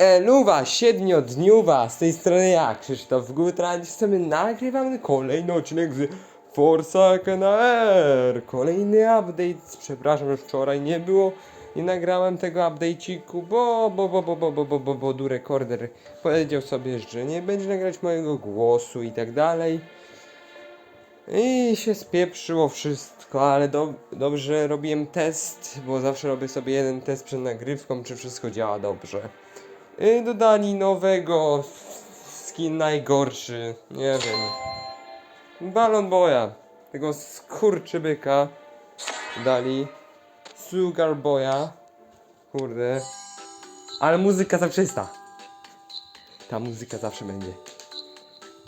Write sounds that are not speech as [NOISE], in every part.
Eluwa, siedmiodniowa, z tej strony ja, Krzysztof Gutra, dziś sobie nagrywamy kolejny odcinek z Forza KNR. Kolejny update, przepraszam, że wczoraj nie było, nie nagrałem tego update'iku, bo, bo, bo, bo, bo, bo, bo, bo, bo, du rekorder powiedział sobie, że nie będzie nagrać mojego głosu i tak dalej. I się spieprzyło wszystko, ale do, dobrze robiłem test, bo zawsze robię sobie jeden test przed nagrywką, czy wszystko działa dobrze. I dodali nowego skin najgorszy, nie wiem. Balon Boya, tego skurczybyka dali. Sugar Boya. Kurde. Ale muzyka zawsze jest ta. Ta muzyka zawsze będzie.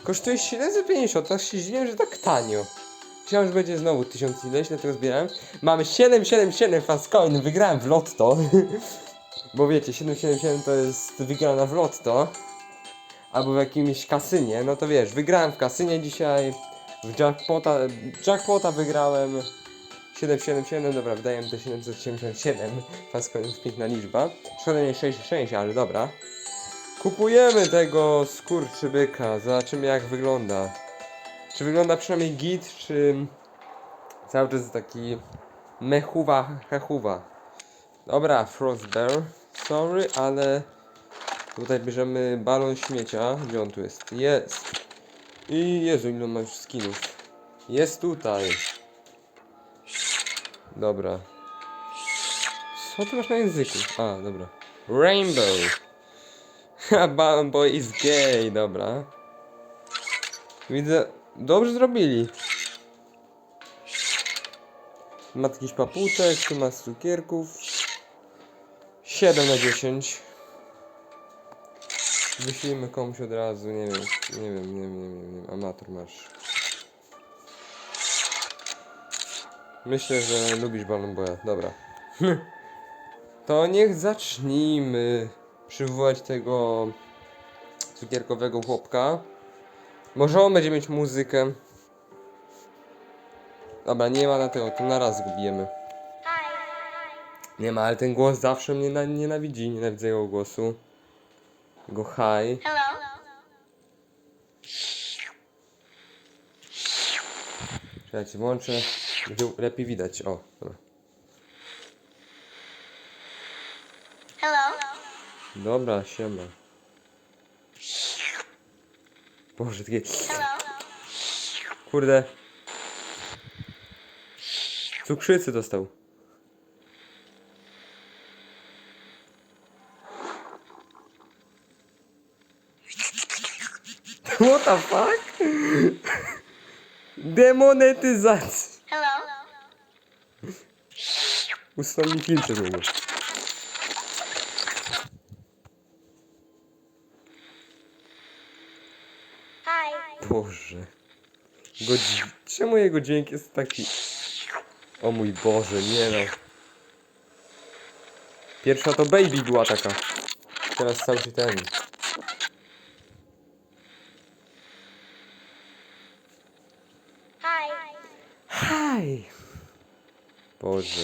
Kosztuje 750, tak się zdziwiłem, że tak tanio. Myślałem, że będzie znowu 1000 ileś, dlatego zbierałem. Mamy 777 fastcoin, wygrałem w lotto. [LAUGHS] Bo wiecie, 777 to jest wygrana w lotto. Albo w jakimś kasynie, no to wiesz, wygrałem w kasynie dzisiaj. W jackpota, jackpota wygrałem 777, dobra, wydaje mi to 777. Fastcoin jest piękna liczba. Szkoda nie 66, ale dobra. Kupujemy tego skurczybyka, zobaczymy jak wygląda. Czy wygląda przynajmniej git, czy cały czas taki mechuwa, hechuwa. Dobra, Frostbear, sorry, ale tutaj bierzemy balon śmiecia. Gdzie on tu jest? Jest. I Jezu, ile ma już skinów. Jest tutaj. Dobra. Co ty masz na języku? A, dobra. Rainbow. Ha, Boy is gay, dobra. Widzę, dobrze zrobili. Ma jakiś papuczek, tu ma cukierków. 7 na 10. Wyślijmy komuś od razu, nie wiem, nie wiem, nie wiem, nie wiem, nie wiem. amator masz. Myślę, że lubisz Balon Boya, dobra. [LAUGHS] To niech zacznijmy przywołać tego cukierkowego chłopka. Może on będzie mieć muzykę. Dobra, nie ma na tego, to na raz zgubimy. Nie ma, ale ten głos zawsze mnie na, nienawidzi, nienawidzę jego głosu. Go hi. Hello. Czekajcie, włączę, będzie lepiej widać, o, dobra. Hello. Dobra, siema. Boże, takie... Hello. Kurde. Cukrzycy dostał. What the fuck? Demonetyzacja. Hello. Film przez niego. Hi. Boże. Go dź- Czemu jego dźwięk jest taki... O mój Boże, nie no. Pierwsza to Baby była taka. Teraz cały się ten... Hi. Hi! Boże.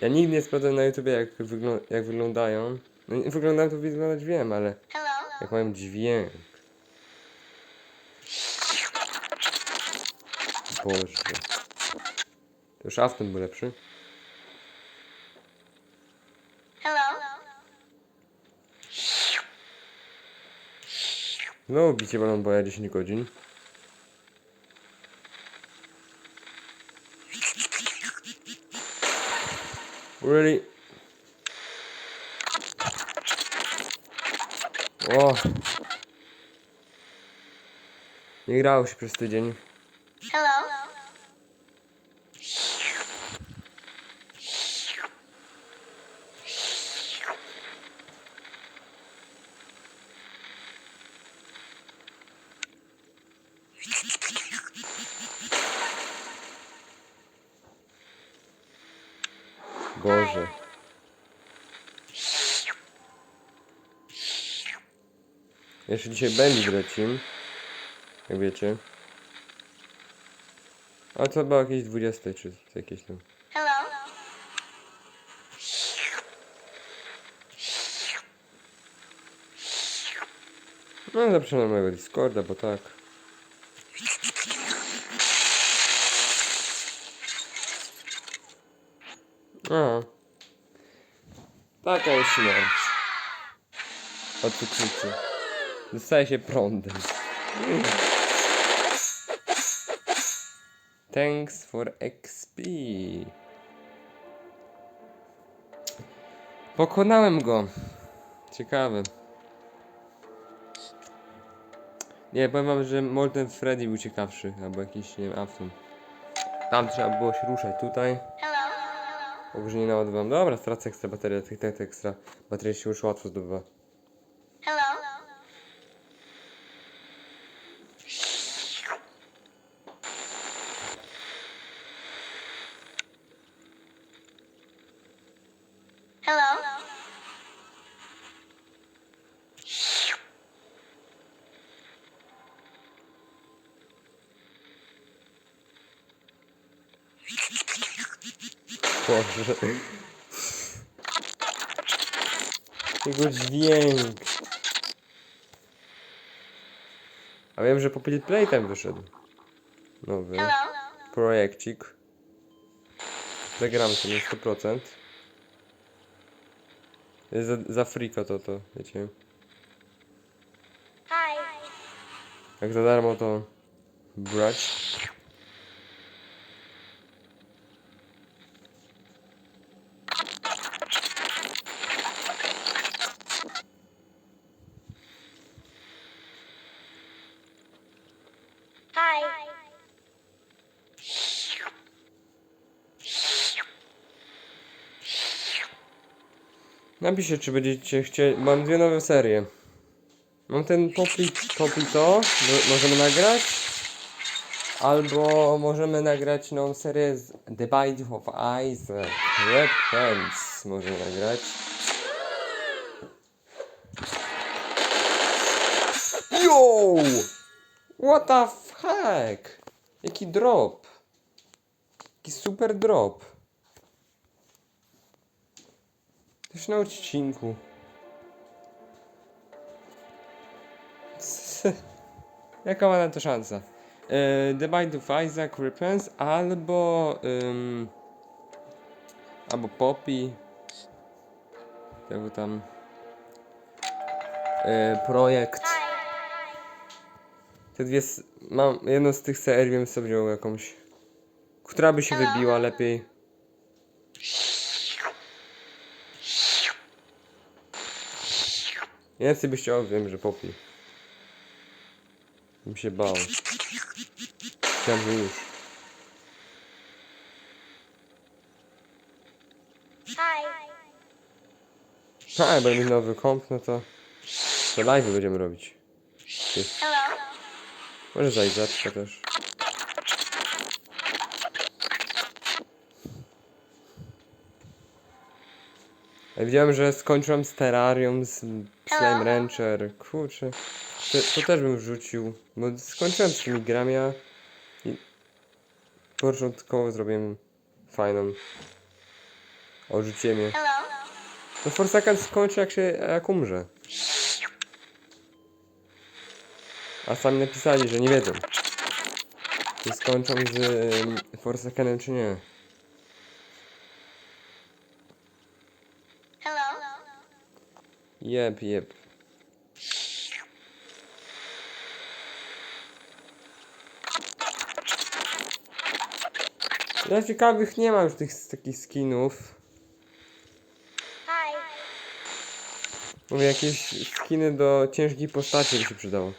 Ja nigdy nie sprawdzam na YouTube jak, wyglą jak wyglądają. No nie wyglądają to wyglądać wiem, ale Hello. jak mają dźwięk. Boże. To już Afton był lepszy. Hello. Znowu bicie balon boja 10 godzin. Really? O! Nie grało się przez tydzień. Hello. Boże. Jeszcze dzisiaj będzie lecim. Jak wiecie. A to było jakieś 20 czy jakieś tam. Hello. No zapraszam na mojego Discorda, bo tak. A. Taka jest śmierć. Od cukrzycy. Dostaje się prądem. Thanks for XP. Pokonałem go. Ciekawe. Nie, powiem wam, że Molten Freddy był ciekawszy, albo jakiś, nie wiem, Afton. Tam trzeba było się ruszać, tutaj. Opóźnienie naładowałem. Dobra, stracę ekstra baterię, tych tych ekstra baterii się już łatwo zdobywa. Hello? Hello? Boże. Jego dźwięk. A wiem, że Poppy Playtime wyszedł. Nowy. Projekcik. Zagram sobie na 100%. Jest za, za friko to, to, wiecie. Hi. Jak za darmo to brać. Hi. Napiszcie, czy będziecie chcieli. Mam dwie nowe serie. Mam ten Poppy to, mo- możemy nagrać. Albo możemy nagrać nową serię z The Bite of Isaac. Weapons możemy nagrać. Yo! What the heck? Jaki drop? Jaki super drop. Też na odcinku. [LAUGHS] Jaka ma na to szansa? E, The Bite of Isaac Repens albo albo Poppy. Tego tam. E, projekt. Te dwie mam jedną z tych serii bym sobie wziął jakąś która by się wybiła lepiej Więcej byś chciał, wiem, że Poppy. Bym się bał. Chciałem, że już. Jak będę mieć nowy komp, no to... To live będziemy robić. Hello? Może zajzaczka też. Widziałem, że skończyłem z Terrarium, z Slime Rancher. Kurczę. To, to też bym wrzucił. Bo skończyłem z tymi grami, a... I... Początkowo zrobiłem fajną. O, rzuciłem je. No Forsaken skończy jak się, jak umrze. A sami napisali, że nie wiedzą. Czy skończą z Forsakenem czy nie. Hello? Jep, jep. Ja ciekawych nie ma już tych takich skinów. Mówię, jakieś skiny do ciężkiej postaci by się przydało.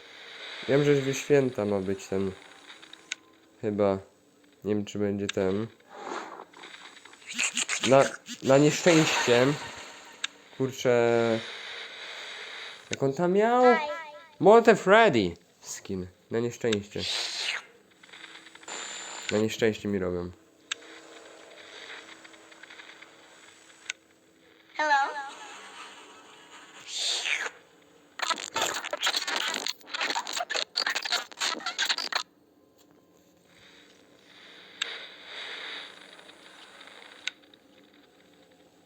Wiem, że w święta ma być ten. Chyba. Nie wiem, czy będzie ten. Na, na nieszczęście. Kurczę. Jak on tam miał? Hi. Molte Freddy skin. Na nieszczęście. Na nieszczęście mi robią. Hello?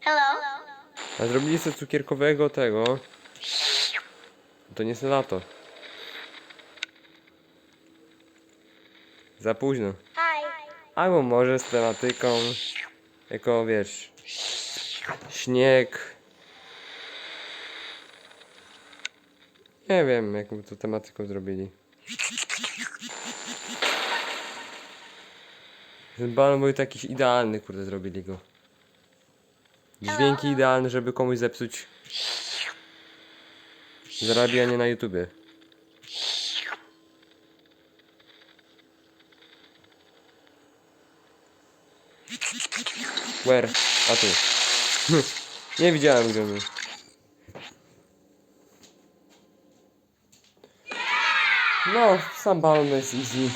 Hello? A zrobili sobie cukierkowego tego. To nie jest lato. Za późno. Albo może z tematyką jako wiesz śnieg. Nie wiem jaką to tematyką zrobili. Ten balon był taki idealny, kurde, zrobili go. Dźwięki idealne, żeby komuś zepsuć zarabianie na YouTubie. Where? A tu. Nie widziałem gdzie on. No, sam balon jest easy.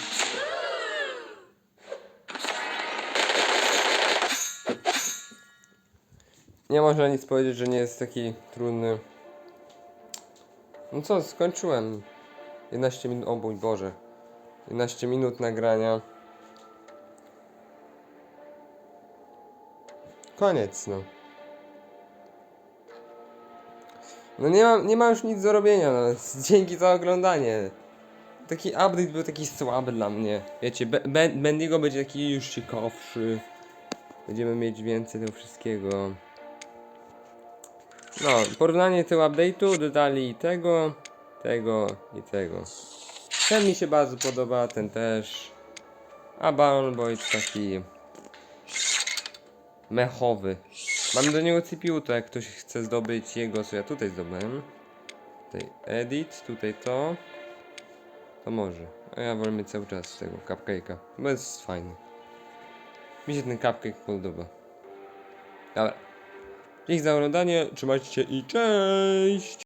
Nie można nic powiedzieć, że nie jest taki trudny. No co, skończyłem. 11 minut, o mój Boże. 11 minut nagrania. Koniec, no. No nie mam, nie mam już nic do robienia, no. [LAUGHS] Dzięki za oglądanie. Taki update był taki słaby dla mnie. Wiecie, Be- Be- Bendigo będzie taki już ciekawszy. Będziemy mieć więcej tego wszystkiego. No, porównanie tego update'u dodali tego, tego i tego. Ten mi się bardzo podoba, ten też. A Balloon Boy taki mechowy. Mam do niego CPU, to jak ktoś chce zdobyć jego, co ja tutaj zdobyłem. Tutaj edit, tutaj to. To może. A ja wolę mieć cały czas tego cupcake'a, bo jest fajny. Mi się ten cupcake podoba. Dobra. Dzięki za oglądanie, trzymajcie się i cześć!